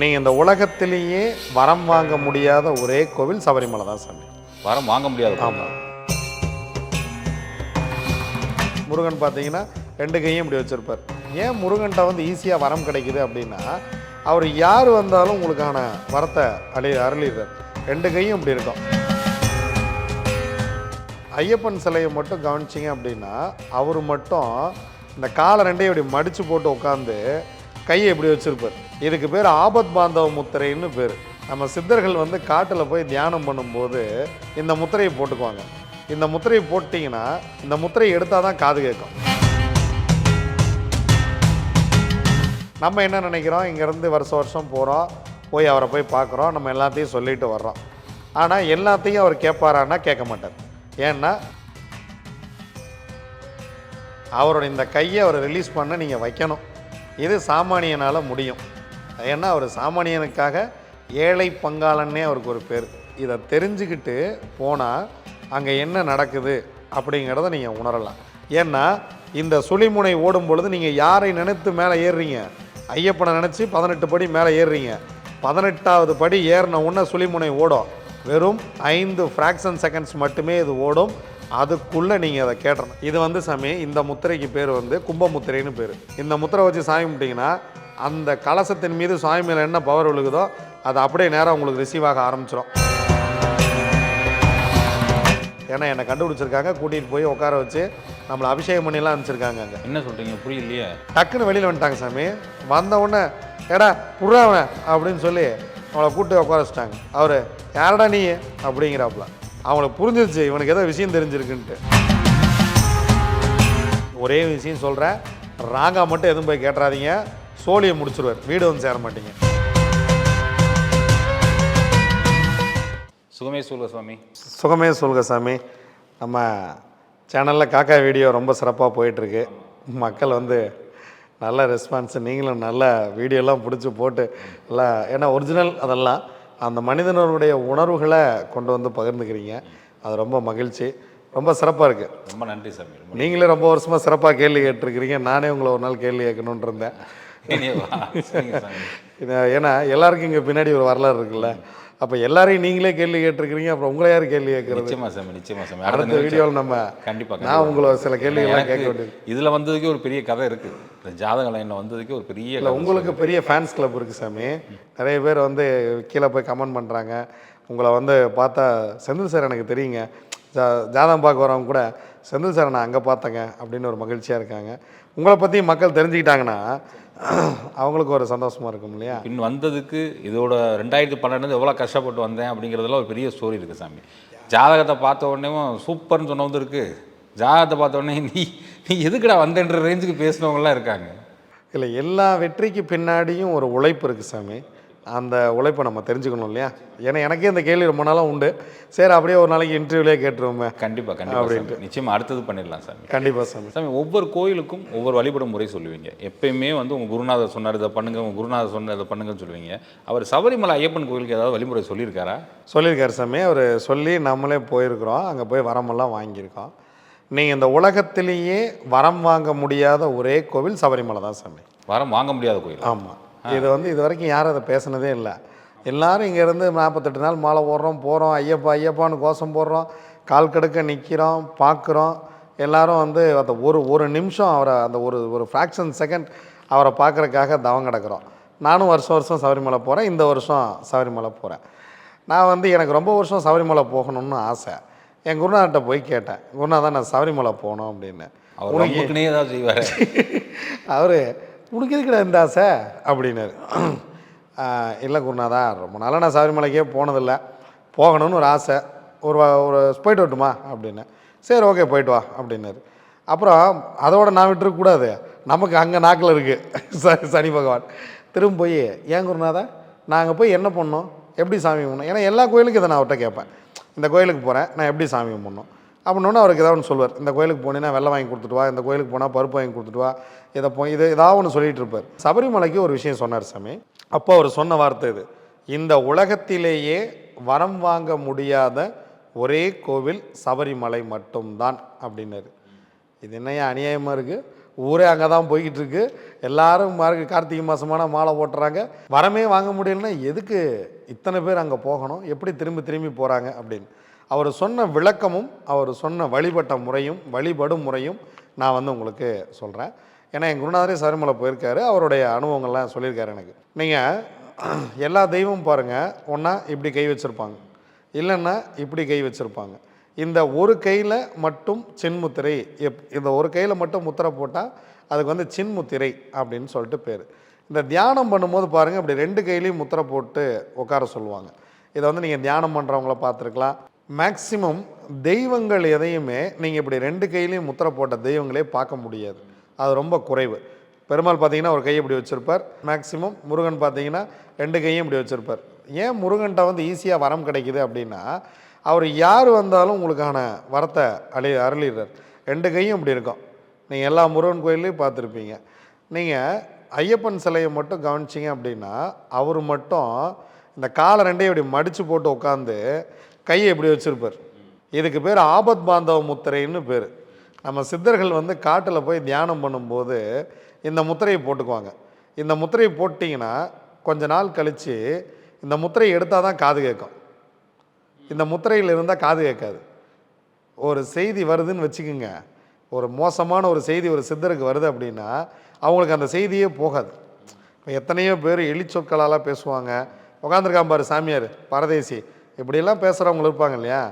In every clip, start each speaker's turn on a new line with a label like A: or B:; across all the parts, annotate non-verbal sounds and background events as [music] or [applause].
A: நீங்கள் இந்த உலகத்திலேயே வரம் வாங்க முடியாத ஒரே கோவில் சபரிமலை தான் சாமி.
B: வரம் வாங்க முடியாது
A: ஆமாம் முருகன் பார்த்தீங்கன்னா ரெண்டு கையும் இப்படி வச்சிருப்பார். ஏன் முருகன்ட்ட வந்து ஈஸியாக வரம் கிடைக்குது அப்படின்னா அவர் யார் வந்தாலும் உங்களுக்கான வரத்தை அழி அருளிடுறார். ரெண்டு கையும் இப்படி இருக்கும். ஐயப்பன் சிலையை மட்டும் கவனிச்சிங்க அப்படின்னா அவர் மட்டும் இந்த காலை ரெண்டையும் இப்படி மடித்து போட்டு உட்காந்து கையை இப்படி வச்சுருப்பார். இதுக்கு பேர் ஆபத் பாந்தவ முத்திரைன்னு பேர். நம்ம சித்தர்கள் வந்து காட்டில் போய் தியானம் பண்ணும்போது இந்த முத்திரையை போட்டுக்குவாங்க. இந்த முத்திரையை போட்டிங்கன்னா இந்த முத்திரையை எடுத்தால் தான் காது கேட்கும். நம்ம என்ன நினைக்கிறோம்? இங்கேருந்து வருஷம் வருஷம் போகிறோம் போய் அவரை போய் பார்க்குறோம். நம்ம எல்லாத்தையும் சொல்லிட்டு வர்றோம். ஆனால் எல்லாத்தையும் அவர் கேட்பாரான்னா கேட்க மாட்டார். ஏன்னா அவரோட இந்த கையை அவர் ரிலீஸ் பண்ண நீங்கள் வைக்கணும். இது சாமானியனால் முடியும். ஏன்னா அவர் சாமானியனுக்காக ஏழை பங்காளன்னே அவருக்கு ஒரு பேர். இதை தெரிஞ்சுக்கிட்டு போனால் அங்கே என்ன நடக்குது அப்படிங்கிறத நீங்கள் உணரலாம். ஏன்னா இந்த சுழிமுனை ஓடும் பொழுது நீங்கள் யாரை நினைத்து மேலே ஏறுறீங்க? ஐயப்பனை நினச்சி பதினெட்டு படி மேலே ஏறுறீங்க. பதினெட்டாவது படி ஏறின உடனே சுழிமுனை ஓடும். வெறும் ஐந்து ஃப்ராக்ஷன் செகண்ட்ஸ் மட்டுமே இது ஓடும். அதுக்குள்ளே நீங்கள் அதை கேட்டணும். இது வந்து சாமி இந்த முத்திரைக்கு பேர் வந்து கும்ப முத்திரைன்னு பேர். இந்த முத்திரை வச்சு சாமி கும்பிட்டீங்கன்னா அந்த கலசத்தின் மீது சாமி மேலே என்ன பவர் விழுகுதோ அது அப்படியே நேராக உங்களுக்கு ரிசீவ் ஆக ஆரம்பிச்சிடும் ஏன்னா என்னை கண்டுபிடிச்சிருக்காங்க. கூட்டிகிட்டு போய் உட்கார வச்சு நம்மளை அபிஷேகம் பண்ணிலாம் அனுப்பிச்சிருக்காங்க அங்கே.
B: என்ன சொல்றீங்க? புரியலையே.
A: டக்குன்னு வெளியில் வந்துட்டாங்க சாமி. வந்த உடனே ஏடா புறாவன் அப்படின்னு சொல்லி அவளை கூட்டு உட்கார வச்சிட்டாங்க. அவர் யாரடா நீ? அப்படிங்கிறாப்புல. அவங்களுக்கு புரிஞ்சிருச்சு இவனுக்கு ஏதோ விஷயம் தெரிஞ்சிருக்குன்ட்டு. ஒரே விஷயம் சொல்கிறேன் ராங்கா மட்டும் எதுவும் போய் கேட்டுறாதீங்க சோழியை முடிச்சிருவார் வீடு வந்து சேர மாட்டீங்க.
B: சுகமே சொல்ல சுவாமி.
A: சுகமே சொல்க சாமி. நம்ம சேனலில் காக்கா வீடியோ ரொம்ப சிறப்பாக போயிட்டுருக்கு. மக்கள் வந்து நல்ல ரெஸ்பான்ஸ் நீங்களும் நல்ல வீடியோலாம் பிடிச்சி போட்டு நல்லா ஏன்னா ஒரிஜினல் அதெல்லாம். அந்த மனிதனுடைய உணர்வுகளை கொண்டு வந்து பகிர்ந்துக்கிறீங்க. அது ரொம்ப மகிழ்ச்சி. ரொம்ப சிறப்பாக இருக்குது
B: ரொம்ப நன்றி சாமி
A: நீங்களே ரொம்ப வருஷமாக சிறப்பாக கேள்வி கேட்டிருக்கிறீங்க. நானே உங்களை ஒரு நாள் கேள்வி கேட்கணுன்னு இருந்தேன். [laughs] ஏன்னா எல்லாருக்கும் இங்கே பின்னாடி ஒரு வரலாறு இருக்குல்ல. அப்போ எல்லாரையும் நீங்களே கேள்வி கேட்டிருக்கிறீங்க அப்புறம் உங்களை யார் கேள்வி கேட்குறது?
B: நிச்சயமா சாமி நிச்சயமா சாமி.
A: அடுத்த வீடியோவில் நம்ம
B: கண்டிப்பா
A: நான். உங்களை சில கேள்விகள்லாம் கேட்க வேண்டியது.
B: இதுல வந்ததுக்கே ஒரு பெரிய கதை இருக்கு. இந்த ஜாதக லைன்ல வந்ததுக்கே ஒரு பெரிய
A: இல்லை. உங்களுக்கு பெரிய ஃபேன்ஸ் கிளப் இருக்குது சாமி. நிறைய பேர் வந்து கீழே போய் கமெண்ட் பண்ணுறாங்க உங்களை வந்து பார்த்தா செந்தில் சார் எனக்கு தெரியுங்க. ஜா ஜாதகம் பார்க்க வரவங்க கூட செந்தில் சார் நான் அங்கே பார்த்தேங்க அப்படின்னு ஒரு மகிழ்ச்சியாக இருக்காங்க. உங்களை பற்றி மக்கள் தெரிஞ்சுக்கிட்டாங்கன்னா அவங்களுக்கு ஒரு சந்தோஷமாக இருக்கும் இல்லையா?
B: பின் வந்ததுக்கு இதோட ரெண்டாயிரத்தி பன்னெண்டு எவ்வளோ கஷ்டப்பட்டு வந்தேன் அப்படிங்கிறதுல ஒரு பெரிய ஸ்டோரி இருக்குது சாமி. ஜாதகத்தை பார்த்த உடனே சூப்பர்னு சொன்னவங்க இருக்கு ஜாதகத்தை பார்த்த உடனே நீ நீ எதுக்குடா வந்தேன்ற ரேஞ்சுக்கு பேசினவங்களாம் இருக்காங்க.
A: இல்லை எல்லா வெற்றிக்கு பின்னாடியும் ஒரு உழைப்பு இருக்குது சாமி. அந்த உழைப்பை நம்ம தெரிஞ்சுக்கணும் இல்லையா? ஏன்னா எனக்கே இந்த கேள்வி ரொம்ப நாளாக உண்டு. சரி அப்படியே ஒரு நாளைக்கு இன்டர்வியூலே கேட்டுருவோமே
B: கண்டிப்பா கண்டிப்பா சாமி. நிச்சயமா அடுத்தது பண்ணிடலாம் சாமி.
A: கண்டிப்பாக சாமி.
B: சாமி ஒவ்வொரு கோயிலுக்கும் ஒவ்வொரு வழிபடும் முறை சொல்லுவீங்க. எப்பயுமே வந்து உங்கள் குருநாதர் சொன்னார் இதை பண்ணுங்க உங்கள் குருநாதர் சொன்னார் இதை பண்ணுங்கன்னு சொல்லுவீங்க. அவர் சபரிமலை ஐயப்பன் கோயிலுக்கு ஏதாவது வழிமுறை சொல்லியிருக்காரா?
A: சொல்லியிருக்காரு சாமி. அவர் சொல்லி நம்மளே போயிருக்கிறோம். அங்கே போய் வரமெல்லாம் வாங்கியிருக்கோம். நீங்கள் இந்த உலகத்திலேயே வரம் வாங்க முடியாத ஒரே கோவில் சபரிமலை தான் சாமி.
B: வரம் வாங்க முடியாத கோயில்?
A: ஆமாம் இது வந்து இது வரைக்கும் யாரும் அதை பேசுனதே இல்லை. எல்லாரும் இங்கேருந்து நாற்பத்தெட்டு நாள் மாலை போடுறோம் போகிறோம் ஐயப்பா ஐயப்பான்னு கோஷம் போடுறோம் கால் கடுக்க நிற்கிறோம் பார்க்குறோம். எல்லாரும் வந்து அந்த ஒரு ஒரு நிமிஷம் அவரை அந்த ஒரு ஒரு ஃப்ராக்ஷன் செகண்ட் அவரை பார்க்குறக்காக தவம் கிடக்குறோம். நானும் வருஷம் வருஷம் சபரிமலை போகிறேன் இந்த வருஷம் சபரிமலை போகிறேன் நான் வந்து எனக்கு ரொம்ப வருஷம் சபரிமலை போகணும்னு ஆசை. என் குருநாதர்கிட்ட போய் கேட்டேன் குருநாதா நான் சபரிமலை போகணும் அப்படின்னு.
B: அவர் ஏதாவது செய்வார். [laughs]
A: அவர் உனக்கு எதுக்குடா இந்த ஆசை அப்படின்னாரு. இல்லை குருநாதா ரொம்ப நாளாக நான் சபரிமலைக்கே போனதில்லை. போகணும்னு ஒரு ஆசை. ஒரு வா- ஒரு போயிட்டு வரட்டுமா? அப்படின்னு சரி ஓகே போயிட்டு வா அப்படின்னாரு. அப்புறம் அதோட நான் விட்டுருக்கக்கூடாது நமக்கு அங்கே நாக்கில் இருக்குது ச சனி பகவான். திரும்ப போய் ஏன் குருநாதா நாங்கள் போய் என்ன பண்ணோம் எப்படி சாமி பண்ணோம் ஏன்னா எல்லா கோயிலுக்கும் இதை நான் அவர்கிட்ட கேட்பேன். இந்த கோயிலுக்கு போகிறேன் நான் எப்படி சாமி பண்ணோம் அப்படின்னு அவருக்கு ஏதாவது ஒன்று சொல்வார் இந்த கோயிலுக்கு போனீங்கன்னா வெள்ளம் வாங்கி கொடுத்துட்டு வா. இந்த கோயிலுக்கு போனால் பருப்பு வாங்கி கொடுத்துட்டு வா. இதை போ இது ஏதாவது ஒன்று சொல்லிட்டு இருப்பார் சபரிமலைக்கு ஒரு விஷயம் சொன்னார் சாமி. அப்போ அவர் சொன்ன வார்த்தை இது. இந்த உலகத்திலேயே வரம் வாங்க முடியாத ஒரே கோவில் சபரிமலை மட்டும்தான் அப்படின்னாரு. இது என்னையா அநியாயமாக இருக்குது ஊரே அங்கே தான் போய்கிட்டு இருக்கு எல்லாரும் மார்க கார்த்திகை மாதமான மாலை போட்டுறாங்க. வரமே வாங்க முடியலன்னா எதுக்கு இத்தனை பேர் அங்கே போகணும்? எப்படி திரும்பி திரும்பி போகிறாங்க அப்படின்னு. அவர் சொன்ன விளக்கமும் அவர் சொன்ன வழிபட்ட முறையும் வழிபடும் முறையும் நான் வந்து உங்களுக்கு சொல்கிறேன் ஏன்னா என் குருநாதரே சபரிமலை போயிருக்காரு. அவருடைய அனுபவங்கள்லாம் சொல்லியிருக்காரு எனக்கு. நீங்கள் [clears throat] எல்லா தெய்வமும் பாருங்கள் ஒன்றா இப்படி கை வச்சுருப்பாங்க. இல்லைன்னா இப்படி கை வச்சுருப்பாங்க. இந்த ஒரு கையில் மட்டும் சின்முத்திரை எப் இந்த ஒரு கையில் மட்டும் முத்திரை போட்டால் அதுக்கு வந்து சின்முத்திரை அப்படின்னு சொல்லிட்டு பேர். இந்த தியானம் பண்ணும்போது பாருங்கள் இப்படி ரெண்டு கையிலையும் முத்திரை போட்டு உட்கார சொல்லுவாங்க. இதை வந்து நீங்கள் தியானம் பண்ணுறவங்கள பார்த்துருக்கலாம். மேக்சிமம் தெய்வங்கள் எதையுமே நீங்கள் இப்படி ரெண்டு கையிலையும் முத்திரை போட்ட தெய்வங்களே பார்க்க முடியாது. அது ரொம்ப குறைவு. பெருமாள் பார்த்தீங்கன்னா ஒரு கையை இப்படி வச்சுருப்பார். மேக்சிமம் முருகன் பார்த்தீங்கன்னா ரெண்டு கையும் இப்படி வச்சுருப்பார். ஏன் முருகன்கிட்ட வந்து ஈஸியாக வரம் கிடைக்குது அப்படின்னா அவர் யார் வந்தாலும் உங்களுக்கான வரத்தை அழி அருளிடுறார். ரெண்டு கையும் இப்படி இருக்கும். நீங்கள் எல்லா முருகன் கோயில்லையும் பார்த்துருப்பீங்க. நீங்கள் ஐயப்பன் சிலையை மட்டும் கவனிச்சிங்க அப்படின்னா அவர் மட்டும் இந்த காலை ரெண்டையும் இப்படி மடித்து போட்டு உட்காந்து கையை இப்படி வச்சுருப்பார். இதுக்கு பேர் ஆபத் பாந்தவ முத்திரைன்னு பேர். நம்ம சித்தர்கள் வந்து காட்டில் போய் தியானம் பண்ணும்போது இந்த முத்திரையை போட்டுக்குவாங்க. இந்த முத்திரையை போட்டிங்கன்னா கொஞ்ச நாள் கழித்து இந்த முத்திரையை எடுத்தால் தான் காது கேட்கும். இந்த முத்திரையில் இருந்தால் காது கேட்காது. ஒரு செய்தி வருதுன்னு வச்சுக்கோங்க. ஒரு மோசமான ஒரு செய்தி ஒரு சித்தருக்கு வருது அப்படின்னா அவங்களுக்கு அந்த செய்தியே போகாது. இப்போ எத்தனையோ பேர் எலிச்சொற்களால் பேசுவாங்க. உட்காந்துருக்கான் பாரு சாமியார் பரதேசி. இப்படியெல்லாம் பேசுகிறவங்க இருப்பாங்க இல்லையா?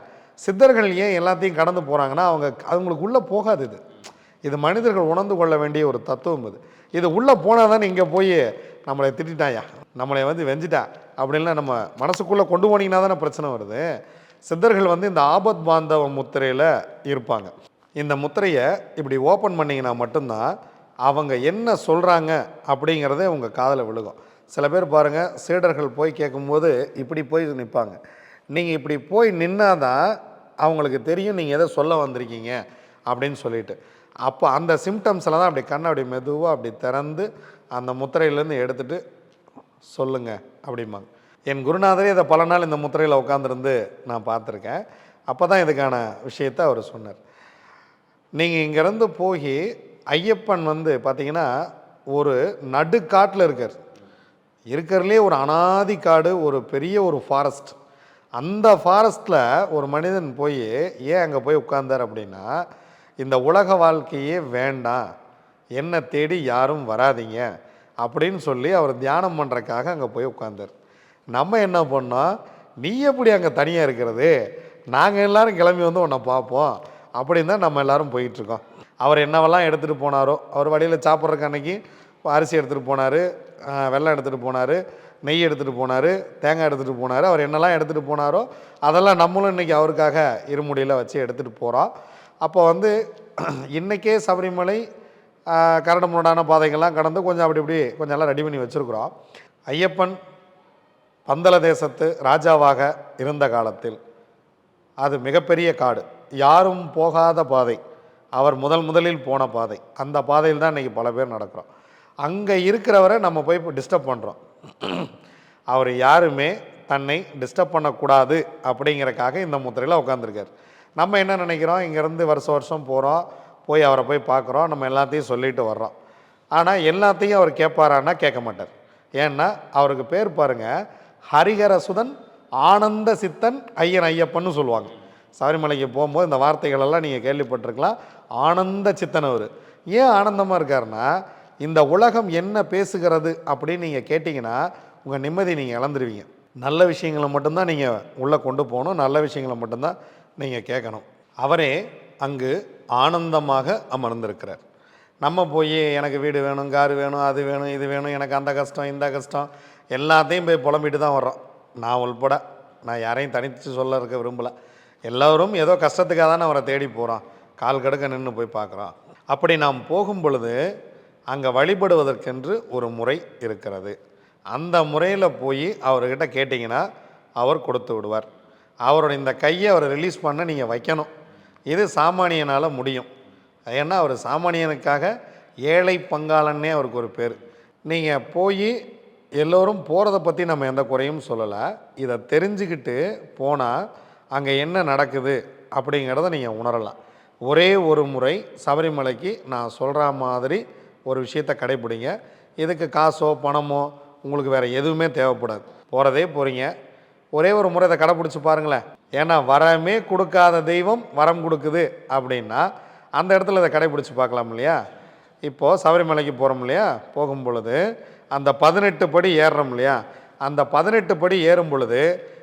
A: சித்தர்கள் ஏன் எல்லாத்தையும் கடந்து போகிறாங்கன்னா அவங்க அவங்களுக்கு உள்ளே போகாது இது. இது மனிதர்கள் உணர்ந்து கொள்ள வேண்டிய ஒரு தத்துவம் இது. இது உள்ளே போனால் தானே இங்கே போய் நம்மளை திட்டாயா நம்மளை வந்து வெஞ்சிட்டா? அப்படின்லாம் நம்ம மனசுக்குள்ளே கொண்டு போனீங்கன்னா தானே பிரச்சனை வருது. சித்தர்கள் வந்து இந்த ஆபத் பாந்தவ முத்திரையில் இருப்பாங்க. இந்த முத்திரையை இப்படி ஓப்பன் பண்ணிங்கன்னா மட்டும்தான் அவங்க என்ன சொல்கிறாங்க அப்படிங்கிறதே உங்கள் காதில் விழுகும். சில பேர் பாருங்கள் சீடர்கள் போய் கேட்கும்போது இப்படி போய் நிற்பாங்க நீங்கள் இப்படி போய் நின்னாதான் அவங்களுக்கு தெரியும் நீங்கள் எதை சொல்ல வந்திருக்கீங்க அப்படின்னு சொல்லிட்டு. அப்போ அந்த சிம்டம்ஸில் தான் அப்படி கண்ணை அப்படி மெதுவாக அப்படி திறந்து அந்த முத்திரையிலேருந்து எடுத்துட்டு சொல்லுங்கள் அப்படிம்பாங்க. என் குருநாதரே இதை பல நாள் இந்த முத்திரையில் உட்காந்துருந்து நான் பார்த்துருக்கேன். அப்போ தான் இதுக்கான விஷயத்தை அவர் சொன்னார். நீங்கள் இங்கேருந்து போய் ஐயப்பன் வந்து பார்த்தீங்கன்னா ஒரு நடுக்காட்டில் இருக்கார். இருக்கிறதுலே ஒரு அனாதி காடு ஒரு பெரிய ஒரு ஃபாரஸ்ட் அந்த ஃபாரஸ்ட்டில் ஒரு மனிதன் போய் ஏன் அங்கே போய் உட்கார்ந்தார் அப்படின்னா இந்த உலக வாழ்க்கையே வேண்டாம். என்னை தேடி யாரும் வராதீங்க. அப்படின்னு சொல்லி அவர் தியானம் பண்ணுறக்காக அங்கே போய் உட்கார்ந்தார். நம்ம என்ன பண்ணோம்? நீ எப்படி அங்கே தனியாக இருக்கிறது? நாங்கள் எல்லோரும் கிளம்பி வந்து உன்னை பார்ப்போம். அப்படின்னு தான் நம்ம எல்லாரும் போயிட்டுருக்கோம். அவர் என்னவெல்லாம் எடுத்துகிட்டு போனாரோ அவர் வழியில் சாப்பிட்றக்கு அன்னைக்கு அரிசி எடுத்துகிட்டு போனார் வெள்ளம் எடுத்துகிட்டு போனார். நெய் எடுத்துகிட்டு போனார் தேங்காய் எடுத்துகிட்டு போனார். அவர் என்னெல்லாம் எடுத்துகிட்டு போனாரோ அதெல்லாம் நம்மளும் இன்றைக்கி அவருக்காக இருமுடியில் வச்சு எடுத்துகிட்டு போகிறோம் அப்போ வந்து [clears throat] இன்றைக்கே சபரிமலை கரடுமுரடான பாதைகள்லாம் கடந்து கொஞ்சம் அப்படி இப்படி கொஞ்சம் எல்லாம் ரெடி பண்ணி வச்சுருக்குறோம். ஐயப்பன் பந்தல தேசத்து ராஜாவாக இருந்த காலத்தில் அது மிகப்பெரிய காடு. யாரும் போகாத பாதை. அவர் முதல் முதலில் போன பாதை. அந்த பாதையில் தான் இன்றைக்கி பல பேர் நடக்கிறோம். அங்கே இருக்கிறவரை நம்ம போய் இப்போ டிஸ்டர்ப் பண்ணுறோம் அவர் யாருமே தன்னை டிஸ்டர்ப் பண்ணக்கூடாது அப்படிங்கிறக்காக இந்த முத்திரையில் உட்காந்துருக்கார் நம்ம என்ன நினைக்கிறோம்? இங்கேருந்து வருஷம் வருஷம் போகிறோம் போய் அவரை போய் பார்க்குறோம். நம்ம எல்லாத்தையும் சொல்லிட்டு வர்றோம். ஆனால் எல்லாத்தையும் அவர் கேட்பாரான்னா கேட்க மாட்டார். ஏன்னா அவருக்கு பேர் பாருங்கள் ஹரிஹரசுதன் ஆனந்த சித்தன் ஐயன் ஐயப்பன்னு சொல்லுவாங்க. சபரிமலைக்கு போகும்போது இந்த வார்த்தைகளெல்லாம் நீங்கள் கேள்விப்பட்டிருக்கலாம். ஆனந்த சித்தன் அவர். ஏன் ஆனந்தமாக இருக்காருன்னா இந்த உலகம் என்ன பேசுகிறது அப்படின்னு நீங்கள் கேட்டிங்கன்னா உங்கள் நிம்மதி நீங்கள் இழந்துருவீங்க. நல்ல விஷயங்களை மட்டும்தான் நீங்கள் உள்ளே கொண்டு போகணும் நல்ல விஷயங்களை மட்டும்தான் நீங்கள் கேட்கணும். அவரே அங்கு ஆனந்தமாக அமர்ந்திருக்கிறார். நம்ம போய் எனக்கு வீடு வேணும் காரு வேணும் அது வேணும் இது வேணும் எனக்கு அந்த கஷ்டம் இந்த கஷ்டம் எல்லாத்தையும் போய் புலம்பிட்டு தான் வர்றோம். நான் உள்பட நான் யாரையும் தனித்து சொல்ல இருக்க விரும்பலை. எல்லோரும் ஏதோ கஷ்டத்துக்காக தானே அவரை தேடி போகிறோம் கால் கடுக்க நின்று போய் பார்க்குறோம். அப்படி நாம் போகும் பொழுது அங்கே வழிபடுவதற்கென்று ஒரு முறை இருக்கிறது. அந்த முறையில் போய் அவர்கிட்ட கேட்டிங்கன்னா அவர் கொடுத்து விடுவார். அவரோட இந்த கையை அவர் ரிலீஸ் பண்ண நீங்கள் வைக்கணும். இது சாமானியனால் முடியும். ஏன்னா அவர் சாமானியனுக்காக ஏழை பங்காளன்னே அவருக்கு ஒரு பேர். நீங்கள் போய் எல்லோரும் போகிறத பற்றி நம்ம எந்த குறையும் சொல்லலை. இதை தெரிஞ்சுக்கிட்டு போனால் அங்கே என்ன நடக்குது அப்படிங்கிறத நீங்கள் உணரலாம். ஒரே ஒரு முறை சபரிமலைக்கு நான் சொல்கிற மாதிரி ஒரு விஷயத்தை கடைப்பிடிங்க. இதுக்கு காசோ பணமோ உங்களுக்கு வேறு எதுவுமே தேவைப்படாது. போகிறதே போகிறீங்க ஒரே ஒரு முறை இதை கடைப்பிடிச்சி பாருங்களேன். ஏன்னா வரமே கொடுக்காத தெய்வம் வரம் கொடுக்குது அப்படின்னா அந்த இடத்துல இதை கடைப்பிடிச்சி பார்க்கலாம் இல்லையா? இப்போது சபரிமலைக்கு போகிறோம் இல்லையா? போகும் பொழுது அந்த பதினெட்டு படி ஏறுறோம் இல்லையா? அந்த பதினெட்டு படி ஏறும் பொழுது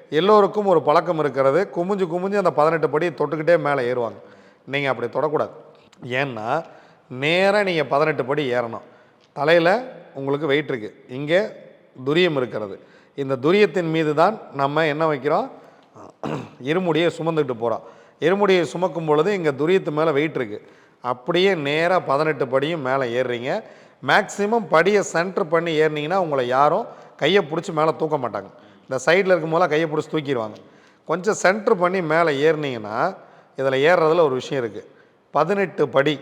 A: எல்லோருக்கும் ஒரு பழக்கம் இருக்கிறது. குமிஞ்சு குமிஞ்சு அந்த பதினெட்டு படி தொட்டுக்கிட்டே மேலே ஏறுவாங்க. நீங்கள் அப்படி தொடக்கூடாது. ஏன்னா நேராக நீங்கள் பதினெட்டு படி ஏறணும். தலையில் உங்களுக்கு வெயிட் இருக்குது இங்கே துரியம் இருக்கிறது. இந்த துரியத்தின் மீது தான் நம்ம என்ன வைக்கிறோம்? இருமுடியை சுமந்துக்கிட்டு போகிறோம் இருமுடியை சுமக்கும் பொழுது இங்கே துரியத்து மேலே வெயிட் இருக்குது அப்படியே நேராக பதினெட்டு படியும் மேலே ஏறுறீங்க. மேக்ஸிமம் படியை சென்டர் பண்ணி ஏறினீங்கன்னா உங்களை யாரும் கையை பிடிச்சி மேலே தூக்க மாட்டாங்க. இந்த சைடில் இருக்கும் போல கையை பிடிச்சி தூக்கிடுவாங்க. கொஞ்சம் சென்டர் பண்ணி மேலே ஏறினீங்கன்னா இதில் ஏறுறதுல ஒரு விஷயம் இருக்குது பதினெட்டு படி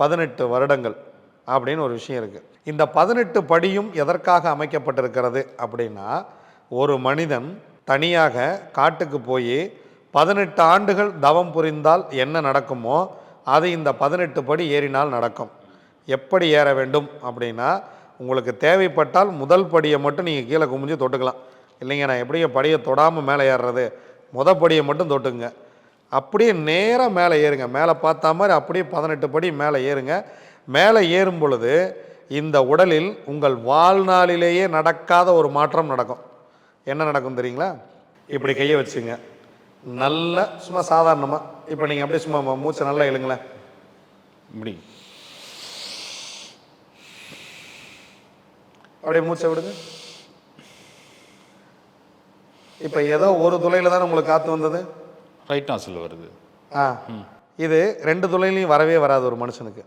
A: பதினெட்டு வருடங்கள் அப்படின்னு ஒரு விஷயம் இருக்குது இந்த பதினெட்டு படியும் எதற்காக அமைக்கப்பட்டிருக்கிறது அப்படின்னா ஒரு மனிதன் தனியாக காட்டுக்கு போய் பதினெட்டு ஆண்டுகள் தவம் புரிந்தால் என்ன நடக்குமோ அது இந்த பதினெட்டு படி ஏறினால் நடக்கும். எப்படி ஏற வேண்டும் அப்படின்னா உங்களுக்கு தேவைப்பட்டால் முதல் படியை மட்டும் நீங்கள் கீழே குமிஞ்சு தொட்டுக்கலாம். இல்லைங்க நான் எப்படியும் படியை தொடாமல் மேலே ஏறுறது முத படியை மட்டும் தொட்டுங்க அப்படியே நேராக மேலே ஏறுங்க. மேலே பார்த்தா மாதிரி அப்படியே பதினெட்டு படி மேலே ஏறுங்க. மேலே ஏறும் பொழுது இந்த உடலில் உங்கள் வாழ்நாளிலேயே நடக்காத ஒரு மாற்றம் நடக்கும். என்ன நடக்கும் தெரியுங்களா? இப்படி கையை வச்சுங்க. நல்ல சும்மா சாதாரணமாக இப்போ நீங்கள் அப்படியே சும்மா மூச்சை நல்லா எழுங்களேன்
B: இப்படி.
A: அப்படியே மூச்சை விடுங்க. இப்போ ஏதோ ஒரு துளையில் தானே உங்களுக்கு காற்று வந்தது?
B: ரைட் நாசில் வருது.
A: ஆ. இது ரெண்டு துளையிலையும் வரவே வராது ஒரு மனுஷனுக்கு.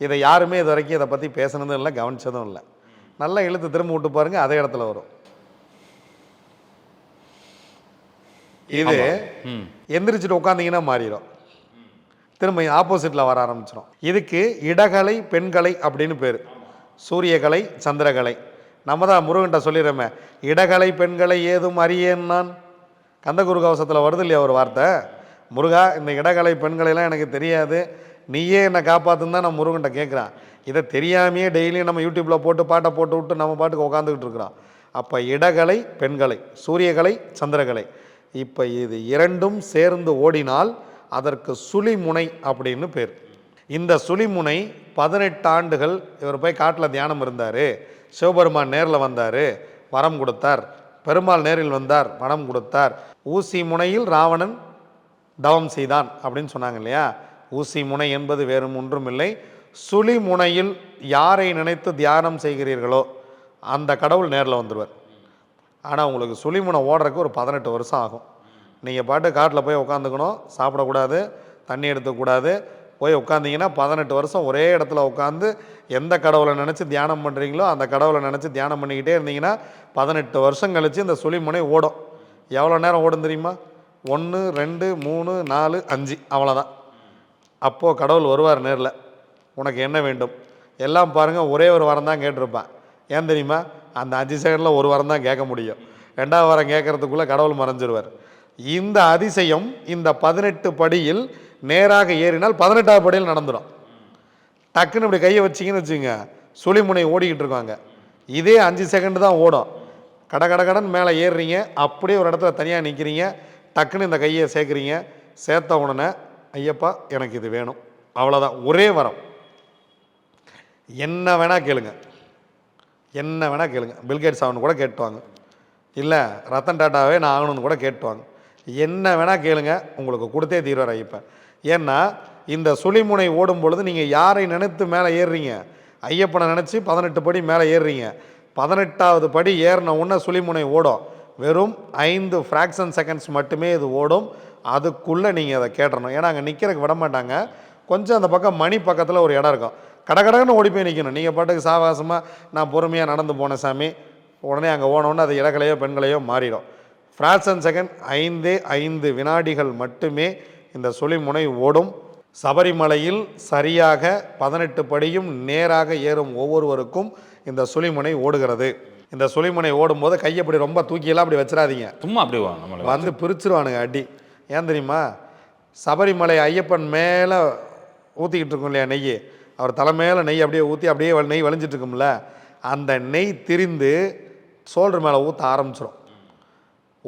A: இதை யாருமே இது வரைக்கும் இதை பற்றி பேசுனதும் இல்லை கவனிச்சதும் இல்லை. நல்லா இழுத்து திரும்ப விட்டு பாருங்க அதே இடத்துல வரும். இது எந்திரிச்சிட்டு உட்காந்தீங்கன்னா மாறிடும் திரும்ப ஆப்போசிட்டில் வர ஆரம்பிச்சிடும் இதுக்கு இடகலை பெண்கலை அப்படின்னு பேர். சூரியகலை சந்திரகலை. நம்ம தான் முருகன்ட்ட சொல்லிடுறோமே இடகலை பெண்களை ஏதும் அறியேன் நான்? கந்தகுரு கவசத்தில் வருது இல்லையா ஒரு வார்த்தை? முருகா இந்த இடகலை பெண்களையெல்லாம் எனக்கு தெரியாது. நீயே என்னை காப்பாற்றுன்னு தான் நான் முருகன்ட்ட கேட்குறான் இதை தெரியாமையே டெய்லியும் நம்ம யூடியூப்பில் போட்டு பாட்டை போட்டு விட்டு நம்ம பாட்டுக்கு உட்காந்துக்கிட்டு இருக்கிறோம். அப்போ இடகலை பெண்கலை சூரியகலை சந்திரகலை. இப்போ இது இரண்டும் சேர்ந்து ஓடினால் அதற்கு சுழிமுனை அப்படின்னு பேர். இந்த சுழிமுனை பதினெட்டு ஆண்டுகள் இவர் போய் காட்டில் தியானம் இருந்தார். சிவபெருமான் நேரில் வந்தார். வரம் கொடுத்தார். பெருமாள் நேரில் வந்தார் பணம் கொடுத்தார். ஊசி முனையில் ராவணன் தவம் செய்தான் அப்படின்னு சொன்னாங்க இல்லையா? ஊசி முனை என்பது வேறும் ஒன்றும் இல்லை. சுழி முனையில் யாரை நினைத்து தியானம் செய்கிறீர்களோ அந்த கடவுள் நேரில் வந்துடுவார் ஆனால் உங்களுக்கு சுழிமுனை ஓடுறதுக்கு ஒரு பதினெட்டு வருஷம் ஆகும். நீங்கள் பாட்டு காட்டில் போய் உட்காந்துக்கணும் சாப்பிடக்கூடாது தண்ணி எடுத்துக்கூடாது போய் உட்காந்தீங்கன்னா பதினெட்டு வருஷம் ஒரே இடத்துல உட்காந்து எந்த கடவுளை நினச்சி தியானம் பண்ணுறீங்களோ அந்த கடவுளை நினச்சி தியானம் பண்ணிக்கிட்டே இருந்தீங்கன்னா பதினெட்டு வருஷம் கழித்து இந்த சுழிமுனை ஓடும். எவ்வளோ நேரம் ஓடும் தெரியுமா? ஒன்று ரெண்டு மூணு நாலு அஞ்சு. அவ்வளோதான். அப்போது கடவுள் வருவார் நேரில். உனக்கு என்ன வேண்டும்? எல்லாம் பாருங்கள் ஒரே ஒரு வாரம் தான் கேட்டிருப்பேன். ஏன் தெரியுமா? அந்த அஞ்சு செகண்டில் ஒரு வாரம் தான் கேட்க முடியும். ரெண்டாவது வாரம் கேட்கறதுக்குள்ளே கடவுள் மறைஞ்சிருவார். இந்த அதிசயம் இந்த பதினெட்டு படியில் நேராக ஏறினால் பதினெட்டாவது படியில் நடந்துடும் டக்குன்னு இப்படி கையை வச்சிங்கன்னு வச்சுங்க சுழிமுனை ஓடிக்கிட்டு இருக்காங்க. இதே அஞ்சு செகண்டு தான் ஓடும். கட கட கடன் மேலே ஏறுறீங்க. அப்படியே ஒரு இடத்துல தனியாக நிற்கிறீங்க டக்குன்னு இந்த கையை சேர்க்குறீங்க. சேர்த்த உடனே ஐயப்பா எனக்கு இது வேணும். அவ்வளோதான் ஒரே வரம். என்ன வேணால் கேளுங்க. என்ன வேணால் கேளுங்க. பில்கேட்ஸ் ஆகணும் கூட கேட்டுவாங்க. இல்லை ரத்தன் டாட்டாவே நான் ஆகணும்னு கூட கேட்டுவாங்க. என்ன வேணால் கேளுங்க. உங்களுக்கு கொடுத்தே தீர்வார் ஐயப்பன். ஏன்னா இந்த சுழிமுனை ஓடும் பொழுது நீங்கள் யாரை நினைத்து மேலே ஏறுறீங்க? ஐயப்பனை நினச்சி பதினெட்டு படி மேலே ஏறுறீங்க. பதினெட்டாவது படி ஏறின உடனே சுழிமுனை ஓடும். வெறும் ஐந்து ஃப்ராக்ஷன் செகண்ட்ஸ் மட்டுமே இது ஓடும். அதுக்குள்ளே நீங்கள் அதை கேட்டணும் ஏன்னா அங்கே நிற்கிறக்கு விட மாட்டாங்க. கொஞ்சம் அந்த பக்கம் மணி பக்கத்தில் ஒரு இடம் இருக்கும். கடகடகன்னு ஓடி போய் நிற்கணும் நீங்கள் பாட்டுக்கு சாவாசமாக நான் பொறுமையாக நடந்து போனேன் சாமி. உடனே அங்கே ஓனோன்னு அது இடங்களையோ பெண்களையோ மாறிடும். ஃப்ராக்ஷன் செகண்ட் ஐந்தே ஐந்து வினாடிகள் மட்டுமே இந்த சுழிமுனை ஓடும். சபரிமலையில் சரியாக பதினெட்டு படியும் நேராக ஏறும் ஒவ்வொருவருக்கும் இந்த சுழிமுனை ஓடுகிறது. இந்த சுழிமுனை ஓடும்போது கையை இப்படி ரொம்ப தூக்கியெல்லாம் அப்படி வச்சிடாதீங்க
B: சும்மா நம்மளை
A: வந்து பிரிச்சிருவானுங்க அடி. ஏன் தெரியுமா? சபரிமலை ஐயப்பன் மேலே ஊற்றிக்கிட்டு இருக்கும் இல்லையா நெய் அவர் தலை மேலே நெய் அப்படியே ஊற்றி அப்படியே நெய் வலிஞ்சிட்டு இருக்கும்ல? அந்த நெய் திரிந்து சோல்டர் மேலே ஊற்ற ஆரம்பிச்சிடும்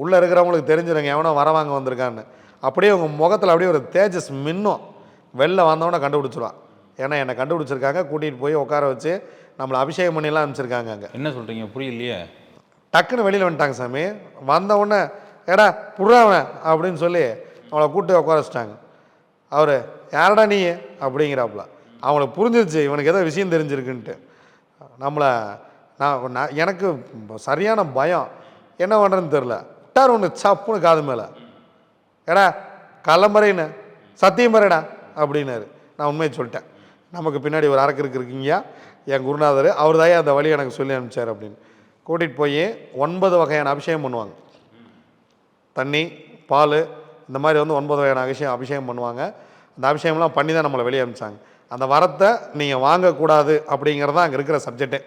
A: உள்ளே இருக்கிறவங்களுக்கு தெரிஞ்சிருங்க எவனோ வரவாங்க வந்திருக்கான்னு. அப்படியே உங்கள் முகத்தில் அப்படியே ஒரு தேஜஸ் மின்னும். வெளில வந்தவொடனே கண்டுபிடிச்சிருவான் ஏன்னா என்னை கண்டுபிடிச்சிருக்காங்க. கூட்டிகிட்டு போய் உட்கார வச்சு நம்மளை அபிஷேகம் பண்ணிலாம் அனுப்பிச்சிருக்காங்க அங்கே.
B: என்ன சொல்கிறீங்க புரியலையே.
A: டக்குன்னு வெளியில் வந்துட்டாங்க சாமி. வந்த உடனே ஏடா புறாவன் அப்படின்னு சொல்லி அவளை கூட்டு உட்கார வச்சிட்டாங்க. அவர் யாரடா நீ? அப்படிங்கிறாப்புல. அவங்களுக்கு புரிஞ்சிருச்சு இவனுக்கு ஏதோ விஷயம் தெரிஞ்சிருக்குன்ட்டு. நம்மளை நான் நான் எனக்கு சரியான பயம். என்ன பண்ணுறதுன்னு தெரில விட்டார் ஒன்று சப்புன்னு காது மேலே. ஏடா கள்ளம்பறைன்னு சத்தியம் பறைடா அப்படின்னாரு. நான் உண்மையை சொல்லிட்டேன். நமக்கு பின்னாடி ஒரு அரக்கருக்கு இருக்கீங்க என் குருநாதர் அவர் தான் அந்த வழி எனக்கு சொல்லி அனுப்பிச்சார் அப்படின்னு. கூட்டிகிட்டு போய் ஒன்பது வகையான அபிஷேகம் பண்ணுவாங்க. தண்ணி பால் இந்த மாதிரி வந்து ஒன்பது வகையான அபிஷேகம் அபிஷேகம் பண்ணுவாங்க. அந்த அபிஷேகம்லாம் பண்ணி தான் நம்மளை வெளியே அனுப்பிச்சாங்க. அந்த வரத்தை நீங்கள் வாங்கக்கூடாது அப்படிங்கிறது தான் அங்கே இருக்கிற சப்ஜெக்டே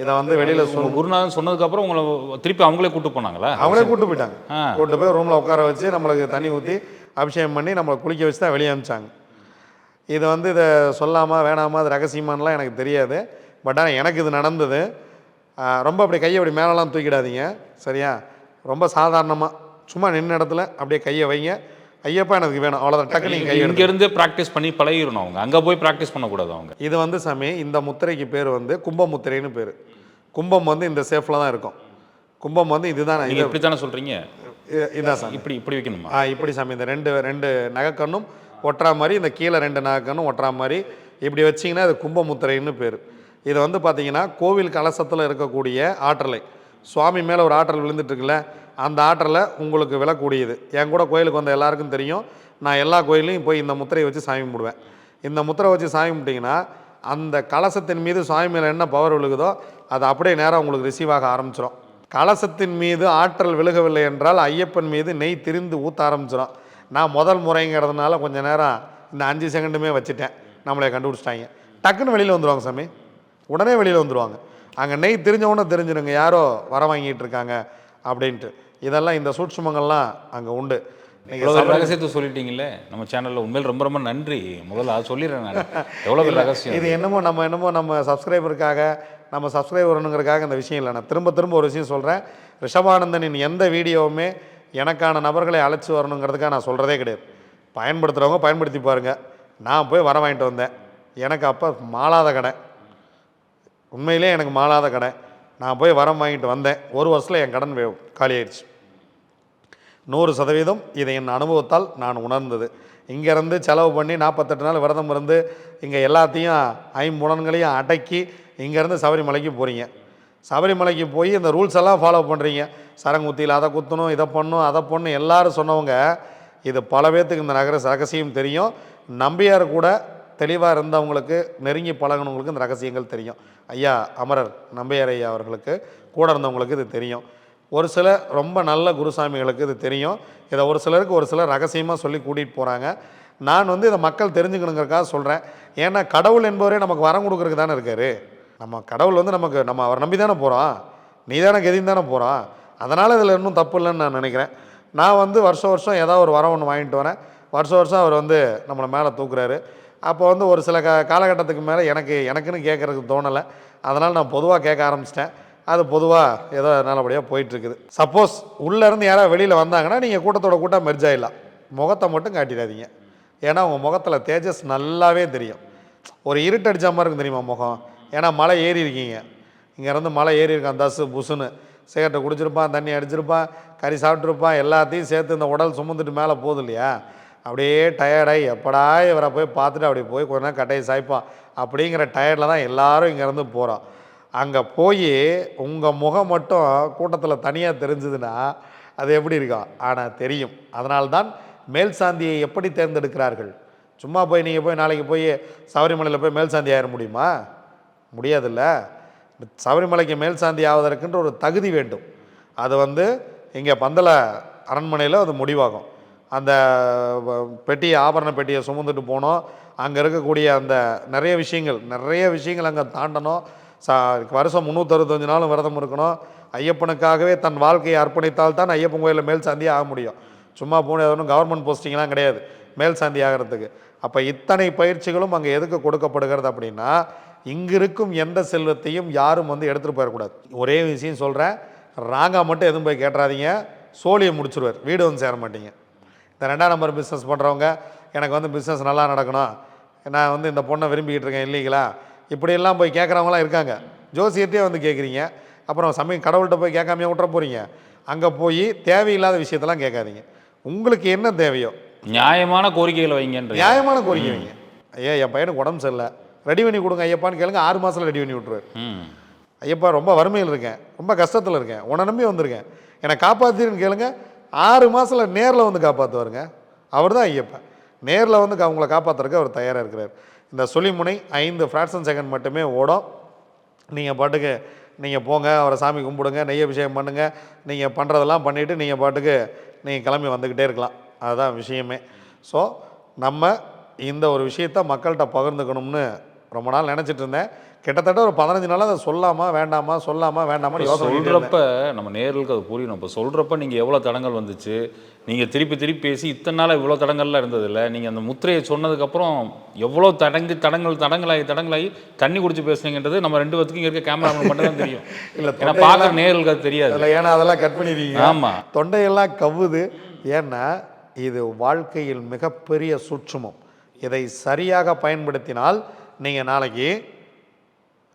A: இதை வந்து வெளியில்
B: உங்கள் குருநாதன் சொன்னதுக்கப்புறம் உங்களை திருப்பி அவங்களே கூட்டு போனாங்களா?
A: அவங்களே கூட்டு போயிட்டாங்க. கூட்டு போய் ரூமில் உட்கார வச்சு நம்மளுக்கு தண்ணி ஊற்றி அபிஷேகம் பண்ணி நம்மளை குளிக்க வச்சு தான் வெளியே அனுப்பிச்சாங்க இது வந்து இதை சொல்லாமா வேணாமா அது ரகசியமானலாம் எனக்கு தெரியாது. பட் ஆனால் எனக்கு இது நடந்தது. ரொம்ப அப்படி கையை அப்படி மேலெலாம் தூக்கிடாதீங்க. சரியா? ரொம்ப சாதாரணமாக சும்மா நின்ன இடத்துல அப்படியே கையை வைங்க. ஐயப்பா எனக்கு வேணும். அவ்வளோதான் டக்கு நீங்கள்.
B: இங்கேருந்து ப்ராக்டிஸ் பண்ணி பழகிடணும் அவங்க. அங்கே போய் ப்ராக்டிஸ் பண்ணக்கூடாது அவங்க.
A: இது வந்து சாமி இந்த முத்திரைக்கு பேர் வந்து கும்ப முத்திரைன்னு பேர். கும்பம் வந்து இந்த சேஃபில் தான் இருக்கும். கும்பம் வந்து இதுதான்
B: நீங்கள் இப்படி தானே சொல்கிறீங்க
A: இ- இதான் சாமி.
B: இப்படி இப்படி வைக்கணுமா?
A: ஆ இப்படி சாமி. இந்த ரெண்டு ரெண்டு நகைக்கண்ணும் ஒட்டுறா மாதிரி இந்த கீழே ரெண்டு நகைக்கண்ணும் ஒட்டுறா மாதிரி இப்படி வச்சிங்கன்னா இது கும்பமுத்திரைன்னு பேர். இது வந்து பார்த்தீங்கன்னா கோவில் கலசத்தில் இருக்கக்கூடிய ஆற்றலை. சுவாமி மேலே ஒரு ஆற்றல் விழுந்துட்டு இருக்குல்ல அந்த ஆற்றலை உங்களுக்கு விழக்கூடியது என் கூட கோயிலுக்கு வந்த எல்லாருக்கும் தெரியும். நான் எல்லா கோயிலையும் போய் இந்த முத்திரையை வச்சு சாமி கும்பிடுவேன். இந்த முத்திரை வச்சு சாமி கும்பிட்டிங்கன்னா அந்த கலசத்தின் மீது சுவாமி மேலே என்ன பவர் விழுகுதோ அது அப்படியே நேராக உங்களுக்கு ரிசீவ் ஆக ஆரம்பிச்சிடும் கலசத்தின் மீது ஆற்றல் விழுகவில்லை என்றால் ஐயப்பன் மீது நெய் திரிந்து ஊற்ற ஆரம்பிச்சிடும் நான் முதல் முறைங்கிறதுனால கொஞ்சம் நேரம் இந்த அஞ்சு செகண்டுமே வச்சுட்டேன். நம்மளே கண்டுபிடிச்சிட்டாங்க. டக்குன்னு வெளியில் வந்துடுவாங்க சாமி. உடனே வெளியில் வந்துடுவாங்க அங்கே நெய் தெரிஞ்சவொன்னே தெரிஞ்சிடுங்க. யாரோ வர வாங்கிட்டு இருக்காங்க அப்படின்ட்டு. இதெல்லாம் இந்த சூட்சுமங்கள்லாம் அங்கே உண்டு. நீங்கள்
B: ரகசியத்தை சொல்லிட்டீங்களே நம்ம சேனலில் உண்மையில் ரொம்ப ரொம்ப நன்றி. முதல்ல அதை சொல்லிடுறேன் நான். எவ்வளோ பெரிய ரகசியம்
A: இது என்னமோ நம்ம என்னமோ நம்ம சப்ஸ்கிரைபருக்காக நம்ம சப்ஸ்கிரைபர் வரணுங்கிறதுக்காக இந்த விஷயம் இல்லை. நான் திரும்ப திரும்ப ஒரு விஷயம் சொல்கிறேன் ரிஷபானந்தனின் எந்த வீடியோவுமே எனக்கான நபர்களை அழைச்சி வரணுங்கிறதுக்காக நான் சொல்கிறதே கிடையாது. பயன்படுத்துகிறவங்க பயன்படுத்தி பாருங்கள் நான் போய் வர வாங்கிட்டு வந்தேன். எனக்கு அப்போ மாளாத கடை. உண்மையிலே எனக்கு மாளாத கடை. நான் போய் வரம் வாங்கிட்டு வந்தேன். ஒரு வருஷத்தில் என் கடன் வே- காலியாயிடுச்சு நூறு சதவீதம் இதை என் அனுபவத்தால் நான் உணர்ந்தது. இங்கேருந்து செலவு பண்ணி நாற்பத்தெட்டு நாள் விரதம் இருந்து இங்கே எல்லாத்தையும் ஐம்புலன்களையும் அடக்கி இங்கேருந்து சபரிமலைக்கு போகிறீங்க சபரிமலைக்கு போய் இந்த ரூல்ஸ் எல்லாம் ஃபாலோ பண்ணுறீங்க சரங்குத்தியில் அதை குத்தணும் இதை பண்ணும் அதை பண்ணணும் எல்லாரும் சொன்னவங்க இது பல பேர்த்துக்கு இந்த நகர ரகசியம் தெரியும். நம்பியார் கூட தெளிவாக இருந்தவங்களுக்கு நெருங்கி பழகினவங்களுக்கு இந்த ரகசியங்கள் தெரியும். ஐயா அமரர் நம்பியார் ஐயா அவர்களுக்கு கூட இருந்தவங்களுக்கு இது தெரியும். ஒரு சில ரொம்ப நல்ல குருசாமிகளுக்கு இது தெரியும். இதை ஒரு சிலருக்கு ஒரு சிலர் ரகசியமாக சொல்லி கூட்டிகிட்டு போகிறாங்க நான் வந்து இதை மக்கள் தெரிஞ்சுக்கணுங்கிறக்காக சொல்கிறேன் ஏன்னா கடவுள் என்பவரே நமக்கு வரம் கொடுக்குறதுக்கு தானே இருக்காரு. நம்ம கடவுள் வந்து நமக்கு நம்ம அவர் நம்பி தானே போகிறோம் நீ தானே கெதின்னு தானே போகிறோம் அதனால் இதில் இன்னும் தப்பு இல்லைன்னு நான் நினைக்கிறேன். நான் வந்து வருஷம் வருஷம் ஏதாவது ஒரு வரம் ஒன்று வாங்கிட்டு வரேன். வருஷம் வருஷம் அவர் வந்து நம்மளை மேலே தூக்குறாரு. அப்போ வந்து ஒரு சில க காலகட்டத்துக்கு மேலே எனக்கு எனக்குன்னு கேட்குறதுக்கு தோணலை. அதனால் நான் பொதுவாக கேட்க ஆரம்பிச்சிட்டேன். அது பொதுவாக ஏதோ நல்லபடியாக போயிட்டுருக்குது. சப்போஸ் உள்ளேருந்து யாராவது வெளியில் வந்தாங்கன்னா நீங்கள் கூட்டத்தோட கூட்டம் மெர்ஜாயிடலாம் முகத்தை மட்டும் காட்டிடாதீங்க. ஏன்னா உங்கள் முகத்தில் தேஜஸ் நல்லாவே தெரியும். ஒரு இருட்டடிச்ச மாதிரி இருக்கும் தெரியுமா முகம்? ஏன்னா மலை ஏறி இருக்கீங்க. இங்கேருந்து மலை ஏறி இருக்கான் தசு புசுன்னு. சிகரெட்டை குடிச்சிருப்பான் தண்ணி அடிச்சிருப்பான் கறி சாப்பிட்ருப்பான் எல்லாத்தையும் சேர்த்து இந்த உடல் சுமந்துட்டு மேலே போகுது இல்லையா? அப்படியே டயர்டாகி எப்படா இவரை போய் பார்த்துட்டு அப்படி போய் கொஞ்ச நேரம் கட்டையை சாய்ப்பான் அப்படிங்கிற டயர்டில் தான் எல்லோரும் இங்கேருந்து போகிறோம் அங்கே போய் உங்கள் முகம் மட்டும் கூட்டத்தில் தனியாக தெரிஞ்சதுன்னா அது எப்படி இருக்கும்? ஆனால் தெரியும். அதனால்தான் மேல் சாந்தியை எப்படி தேர்ந்தெடுக்கிறார்கள்? சும்மா போய் நீங்கள் போய் நாளைக்கு போய் சபரிமலையில் போய் மேல் சாந்தி ஆயிட முடியுமா? முடியாதுல்ல. சபரிமலைக்கு மேல் சாந்தி ஆவதற்குன்ற ஒரு தகுதி வேண்டும். அது வந்து இங்கே பந்தல அரண்மனையில் அது முடிவாகும். அந்த வ- பெட்டியை ஆபரண பெட்டியை சுமந்துட்டு போனோம். அங்கே இருக்கக்கூடிய அந்த நிறைய விஷயங்கள் நிறைய விஷயங்கள் அங்கே தாண்டணும். சா வருஷம் முந்நூற்றறுபத்தஞ்சு நாளும் விரதம் இருக்கணும். ஐயப்பனுக்காகவே தன் வாழ்க்கையை அர்ப்பணித்தால் தான் ஐயப்பன் கோயிலில் மேல் சாந்தியே ஆக முடியும். சும்மா போன ஒன்றும் கவர்மெண்ட் போஸ்டிங்லாம் கிடையாது. மேல் சாந்தி ஆகிறதுக்கு. அப்போ இத்தனை பயிற்சிகளும் அங்கே எதுக்கு கொடுக்கப்படுகிறது அப்படின்னா இங்கே இருக்கும் எந்த செல்வத்தையும் யாரும் வந்து எடுத்துகிட்டு போயிடக்கூடாது. ஒரே விஷயம் சொல்கிறேன் ராங்கா மட்டும் எதுவும் போய் கேட்டுறாதீங்க. சோழியை முடிச்சிருவார். வீடு வந்து சேர மாட்டீங்க. இந்த ரெண்டாம் நம்பர் பிஸ்னஸ் பண்ணுறவங்க எனக்கு வந்து பிஸ்னஸ் நல்லா நடக்கணும். நான் வந்து இந்த பொண்ணை விரும்பிக்கிட்டு இருக்கேன் இல்லைங்களா? இப்படியெல்லாம் போய் கேட்குறவங்களாம் இருக்காங்க. ஜோசியத்தையே வந்து கேட்குறீங்க. அப்புறம் சமயம் கடவுள்கிட்ட போய் கேட்காமையே விட்டுற போகிறீங்க அங்கே போய் தேவையில்லாத விஷயத்தெல்லாம் கேட்காதீங்க. உங்களுக்கு என்ன தேவையோ?
B: நியாயமான கோரிக்கைகளை வைங்கன்ற.
A: நியாயமான கோரிக்கை வைங்க. ஐயா என் பையனுக்கு உடம்பு சரியில்லை. ரெடி பண்ணி கொடுங்க ஐயப்பான்னு கேளுங்க. ஆறு மாதத்தில் ரெடி பண்ணி விட்ருவார் ஐயப்பா ரொம்ப வறுமையில் இருக்கேன். ரொம்ப கஷ்டத்தில் இருக்கேன். உன்னை நம்பி வந்திருக்கேன். என்னை காப்பாற்றின்னு கேளுங்க. ஆறு மாதத்தில் நேரில் வந்து காப்பாற்றுவாருங்க அவர் தான் ஐயப்பன் நேரில் வந்து அவங்கள காப்பாற்றுறதுக்கு அவர் தயாராக இருக்கிறார். இந்த சொலிமுனை ஐந்து ஃப்ராக்ஷன் செகண்ட் மட்டுமே ஓடும். நீங்கள் பாட்டுக்கு நீங்கள் போங்க அவரை சாமி கும்பிடுங்க நெய் அபிஷேகம் பண்ணுங்கள் நீங்கள் பண்ணுறதெல்லாம் பண்ணிவிட்டு நீங்கள் பாட்டுக்கு நீங்கள் கிளம்பி வந்துக்கிட்டே இருக்கலாம். அதுதான் விஷயமே. ஸோ நம்ம இந்த ஒரு விஷயத்த மக்கள்கிட்ட பகிர்ந்துக்கணும்னு ரொம்ப நாள் நினச்சிட்டு இருந்தேன். கிட்டத்தட்ட ஒரு பதினஞ்சு நாளாக அதை சொல்லாமா வேண்டாமா சொல்லாமா வேண்டாமா.
B: சொல்கிறப்ப நம்ம நேர்களுக்கு அது புரியணும். இப்போ சொல்கிறப்ப நீங்கள் எவ்வளோ தடங்கள் வந்துச்சு? நீங்கள் திருப்பி திருப்பி பேசி இத்தனை நாளாக இவ்வளோ தடங்கள்லாம் இருந்ததில்ல. நீங்கள் அந்த முத்திரையை சொன்னதுக்கப்புறம் எவ்வளோ தடங்கு தடங்கள் தடங்களாகி தடங்களாகி தண்ணி குடிச்சு பேசுனீங்கன்றது நம்ம ரெண்டு பேத்துக்கும் இங்க இருக்க கேமராமேன் மட்டும் தான் தெரியும். [laughs]
A: இல்ல,
B: ஏன்னா பார்க்குற நேர்களுக்கு அது தெரியாது.
A: அதில் ஏன்னா அதெல்லாம் கட் பண்ணிடுவீங்க.
B: ஆமாம்
A: தொண்டையெல்லாம் கவ்வுது. ஏன்னா இது வாழ்க்கையில் மிகப்பெரிய சூட்சுமம். இதை சரியாக பயன்படுத்தினால் நீங்கள் நாளைக்கு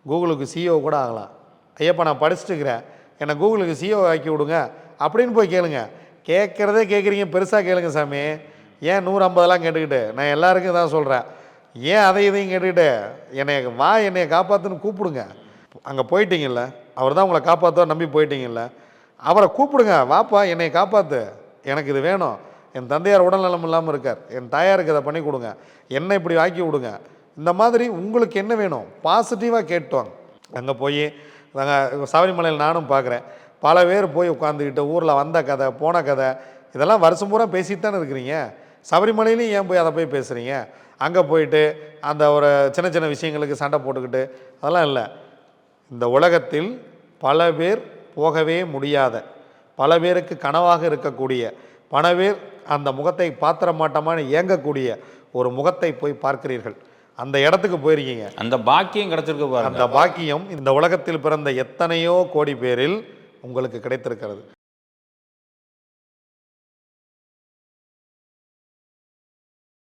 A: கூகுளுக்கு சிஓ கூட ஆகலாம். ஐயப்பா நான் படிச்சுட்டுக்கிறேன் என்னை கூகுளுக்கு சிஓ ஆக்கி விடுங்க. அப்படின்னு போய் கேளுங்க. கேட்குறதே கேட்குறீங்க. பெருசாக கேளுங்க சாமி. ஏன் நூறு ஐம்பதெல்லாம் கேட்டுக்கிட்டு? நான் எல்லாருக்கும் தான் சொல்கிறேன் ஏன் அதை இதையும் கேட்டுக்கிட்டு? என்னை வா என்னையை காப்பாற்றுன்னு கூப்பிடுங்க. அங்கே போயிட்டீங்கல்ல? அவர் தான் உங்களை காப்பாற்றுவார் நம்பி போயிட்டீங்கல்ல? அவரை கூப்பிடுங்க. வாப்பா என்னை காப்பாற்று எனக்கு இது வேணும். என் தந்தையார் உடல்நலம் இல்லாமல் இருக்கார். என் தாயாருக்கு இதை பண்ணி கொடுங்க. என்னை இப்படி ஆக்கி விடுங்க. இந்த மாதிரி உங்களுக்கு என்ன வேணும்? பாசிட்டிவாக கேட்டோம். அங்கே போய் நாங்கள் சபரிமலையில் நானும் பார்க்குறேன் பல பேர் போய் உட்காந்துக்கிட்டு ஊரில் வந்த கதை போன கதை இதெல்லாம் வருஷம் பூரா பேசிட்டு தானே இருக்கிறீங்க? சபரிமலையிலையும் ஏன் போய் அதை போய் பேசுகிறீங்க அங்கே போயிட்டு அந்த ஒரு சின்ன சின்ன விஷயங்களுக்கு சண்டை போட்டுக்கிட்டு அதெல்லாம் இல்லை. இந்த உலகத்தில் பல பேர் போகவே முடியாத பல பேருக்கு கனவாக இருக்கக்கூடிய பல பேர் அந்த முகத்தை பாத்திர மாட்டோமான்னு இயங்கக்கூடிய ஒரு முகத்தை போய் பார்க்கிறீர்கள். அந்த இடத்துக்கு போயிருக்கீங்க.
B: அந்த பாக்கியம் கிடைச்சிருக்கு பாருங்க.
A: அந்த பாக்கியம் இந்த உலகத்தில் பிறந்த எத்தனையோ கோடி பேரில் உங்களுக்கு கிடைத்திருக்கிறது.